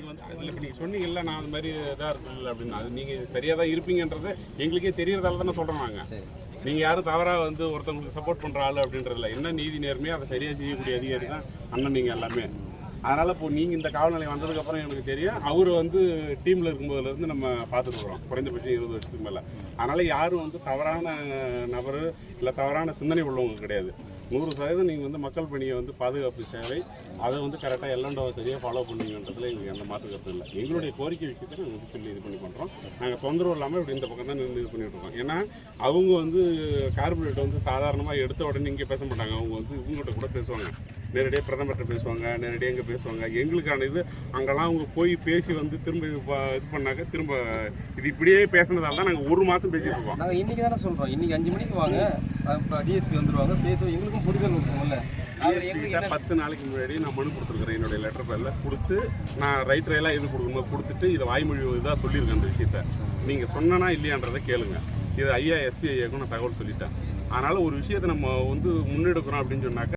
நீங்கள் வந்து அதில் இப்போ நீங்கள் சொன்னீங்கல்ல நான் அந்த மாதிரி இதாக இருக்குல்ல அப்படின்னு. அது நீங்கள் சரியாக தான் இருப்பீங்கன்றது எங்களுக்கே தெரியறதால தானே சொல்கிறோம் நாங்கள். நீங்கள் யாரும் தவறாக வந்து ஒருத்தவங்களுக்கு சப்போர்ட் பண்ணுற ஆள் அப்படின்றதில்ல. என்ன நீதி நேர்மையோ அதை சரியாக செய்யக்கூடிய அதிகாரி தான் அண்ணன் நீங்கள் எல்லாமே. அதனால் இப்போ நீங்கள் இந்த காவல் நிலையம் வந்ததுக்கப்புறம் எனக்கு தெரியும். அவர் வந்து டீமில் இருக்கும்போதுலேருந்து நம்ம பார்த்துட்டு குறைந்தபட்சம் இருபது வருஷத்துக்கு மேலே. அதனால் யாரும் வந்து தவறான நபர் இல்லை தவறான சிந்தனை உள்ளவங்க கிடையாது. நூறு சதவீதம் நீங்கள் வந்து மக்கள் பணியை வந்து பாதுகாப்பு சேவை அதை வந்து கரெக்டாக எல்லாண்டோவை சரியாக ஃபாலோ பண்ணுங்கன்றதுல எங்களுக்கு எந்த மாற்று கருத்தும் இல்லை. எங்களுடைய கோரிக்கை விஷயத்தை நாங்கள் வந்து சொல்லி இது பண்ணி பண்ணுறோம் நாங்கள் தொந்தரவு இல்லாமல் இப்படி இந்த பக்கம் தான் நின்று இது பண்ணிட்டு இருக்கோம். ஏன்னா அவங்க வந்து கார்பரேட் வந்து சாதாரணமாக எடுத்த உடனே இங்கே பேச மாட்டாங்க. அவங்க வந்து இவங்ககிட்ட கூட பேசுவாங்க. நேரடியாக பிரதமர்கிட்ட பேசுவாங்க. நேரடியாக இங்கே பேசுவாங்க. எங்களுக்கான இது அங்கெல்லாம் அவங்க போய் பேசி வந்து திரும்ப இது பண்ணாக்க திரும்ப இது இப்படியே பேசுனதால தான் நாங்கள் ஒரு மாதம் பேசிட்டு இருக்கோம். நாங்கள் இன்னைக்கு தானே சொல்கிறோம் இன்னைக்கு அஞ்சு மணிக்கு வாங்க. இப்போ டிஎஸ்பி வந்துருவாங்க. பேசுவோம். எங்களுக்கும் புரிதல் இருக்கும்ல பத்து நாளைக்கு முன்னாடி நான் மனு கொடுத்துருக்குறேன் என்னுடைய லெட்டர் பேரில் கொடுத்து நான் ரைட் எல்லாம் இது கொடுக்கும்போது கொடுத்துட்டு இதை வாய்மொழி இதாக சொல்லியிருக்கேன் அந்த விஷயத்த. நீங்கள் சொன்னனா இல்லையான்றதை கேளுங்க. இது ஐயா எஸ்பி ஐயாவுக்கும் நான் தகவல் சொல்லிட்டேன் அதனால் ஒரு விஷயத்தை நம்ம வந்து முன்னெடுக்கிறோம் அப்படின்னு சொன்னாக்க